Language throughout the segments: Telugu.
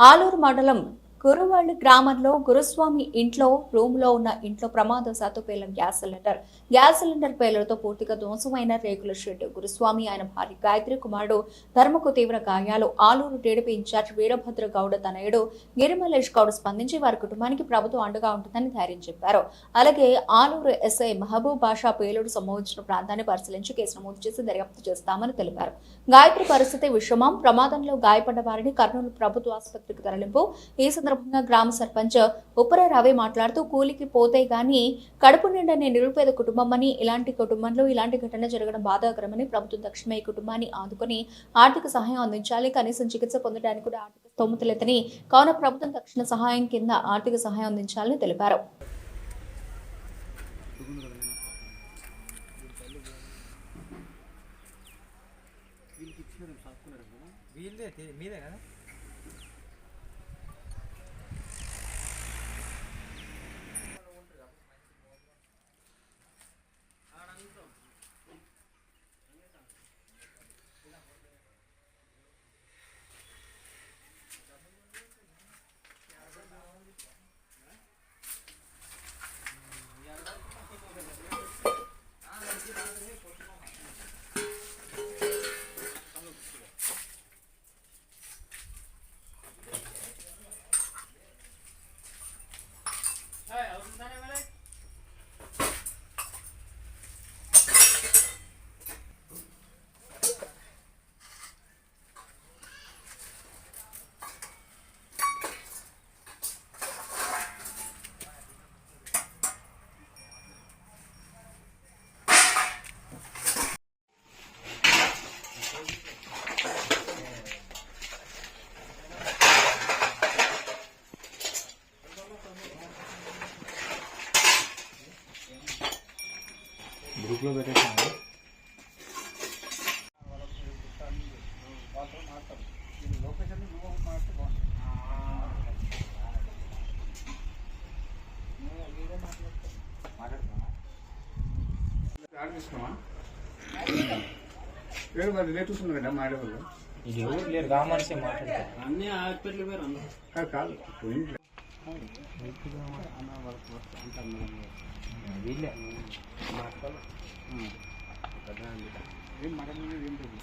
ఆలూరు మండలం గురువాళ్ళు గ్రామంలో గురుస్వామి ఇంట్లో రూమ్లో ఉన్న ఇంట్లో ప్రమాదశాత్తు పేలిన గ్యాస్ సిలిండర్. గ్యాస్ సిలిండర్ పేలతో పూర్తిగా ధ్వంసమైన రేకుల షెడ్. గురుస్వామి ఆయన భార్య గాయత్రి కుమారుడు ధర్మకు తీవ్ర గాయాలు. ఆలూరు టీడీపీ ఇన్ఛార్జ్ వీరభద్ర గౌడ తనయుడు గిరిమలేష్ గౌడ్ స్పందించి వారి కుటుంబానికి ప్రభుత్వం అండగా ఉంటుందని ధైర్యం చెప్పారు. అలాగే ఆలూరు ఎస్ఐ మహబూబ్ బాషా పేలుడు సంభవించిన ప్రాంతాన్ని పరిశీలించి కేసు నమోదు చేసి దర్యాప్తు చేస్తామని తెలిపారు. గాయత్రి పరిస్థితి విషమం. ప్రమాదంలో గాయపడ్డ వారిని కర్నూలు ప్రభుత్వ ఆసుపత్రికి తరలింపు. ఈ సందర్భంగా గ్రామ సర్పంచ్ ఉప్పర రవి మాట్లాడుతూ కూలికి పోతే గాని కడుపు నిండని నిరుపేద కుటుంబం అని ఇలాంటి కుటుంబంలో ఇలాంటి ఘటన జరగడం బాధాకరమని ప్రభుత్వం తక్షణమే ఈ కుటుంబాన్ని ఆదుకుని ఆర్థిక సహాయం అందించాలి. కనీసం చికిత్స పొందడానికి కూడా ఆర్థిక స్తోమత లేదని కావున ప్రభుత్వం తక్షణ సహాయం కింద ఆర్థిక సహాయం అందించాలని తెలిపారు. వీళ్ళే మీదే కదా గ్రూప్లో పెట్టేసాను. వేరు మరి రిలేటివ్స్ ఉన్నారు కదా మా ఆడవాళ్ళు ఇది ఎవరు లేరు గా మనిషి మాట్లాడతారు. అన్ని హాస్పిటల్ పేరు అందరూ. కాదు ఏం ఏం లేదు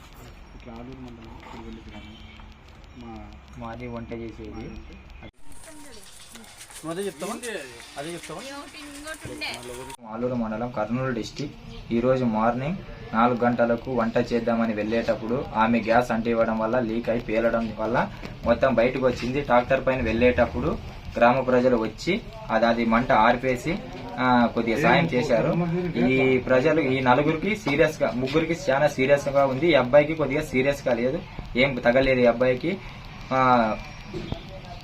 ఇట్లా ఆలూరు మండలం మా మాది వంట చేసేది ఆలూరు మండలం కర్నూలు డిస్టిక్. ఈరోజు మార్నింగ్ నాలుగు గంటలకు వంట చేద్దామని వెళ్ళేటప్పుడు ఆమె గ్యాస్ అంటివ్వడం వల్ల లీక్ అయి పేలడం వల్ల మొత్తం బయటకు వచ్చింది. ట్రాక్టర్ పైన వెళ్ళేటప్పుడు గ్రామ ప్రజలు వచ్చి అది అది మంట ఆర్పేసి కొద్దిగా సాయం చేశారు. ఈ ప్రజలు ఈ నలుగురికి సీరియస్గా ముగ్గురికి చాలా సీరియస్గా ఉంది. ఈ అబ్బాయికి కొద్దిగా సీరియస్గా లేదు. ఏం తగలేదు ఈ అబ్బాయికి. ఆ,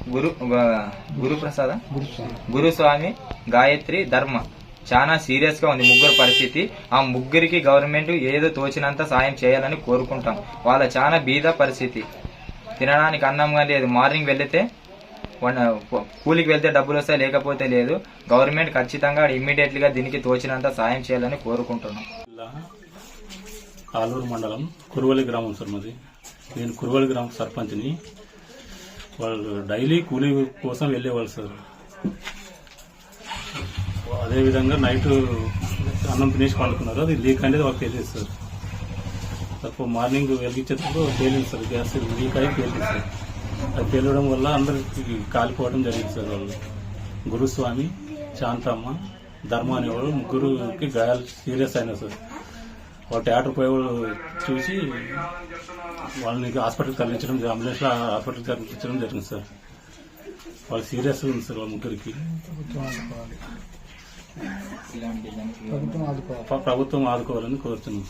గురు గురుప్రసాద? గురుస్వామి. గాయత్రి ధర్మ. చాలా సీరియస్గా ఉంది ముగ్గురు పరిస్థితి. ఆ ముగ్గురికి గవర్నమెంట్ ఏదో తోచినంత సాయం చేయాలని కోరుకుంటాం. వాళ్ళ చాలా బీద పరిస్థితి. తినడానికి అన్నంగా లేదు. మార్నింగ్ వెళ్తే కూలికి వెళ్తే డబ్బులు వస్తాయి లేకపోతే లేదు. గవర్నమెంట్ ఖచ్చితంగా ఇమ్మీడియట్గా దీనికి తోచినంత సాయం చేయాలని కోరుకుంటున్నాం. ఆలూరు మండలం కురువలి గ్రామం సార్ మాది. నేను కురువలి గ్రామం సర్పంచ్ని. వాళ్ళు డైలీ కూలీ కోసం వెళ్ళేవాళ్ళు సార్. అదేవిధంగా నైట్ అన్నం తినేసి పండుకున్నారు. అది లీక్ అనేది వాళ్ళకి తెలియదు సార్. తక్కువ మార్నింగ్ వెలిగించేటప్పుడు పేలింది సార్. గ్యాస్ లీక్ అయి పేలింది సార్. అది పేలడం వల్ల అందరికి కాలిపోవడం జరిగింది సార్ వాళ్ళు. గురుస్వామి శాంతమ్మ ధర్మ అనేవాళ్ళు ముగ్గురుకి గాయాలు సీరియస్ అయినా సార్. వాళ్ళు థియేటర్ పోయే వాళ్ళు చూసి వాళ్ళని హాస్పిటల్ తరలించడం అంబులెన్స్లో హాస్పిటల్ తరలించడం జరిగింది సార్. వాళ్ళు సీరియస్ ఉంది సార్ వాళ్ళ ముగ్గురికి. ప్రభుత్వం ఆదుకోవాలని కోరుతున్నాం.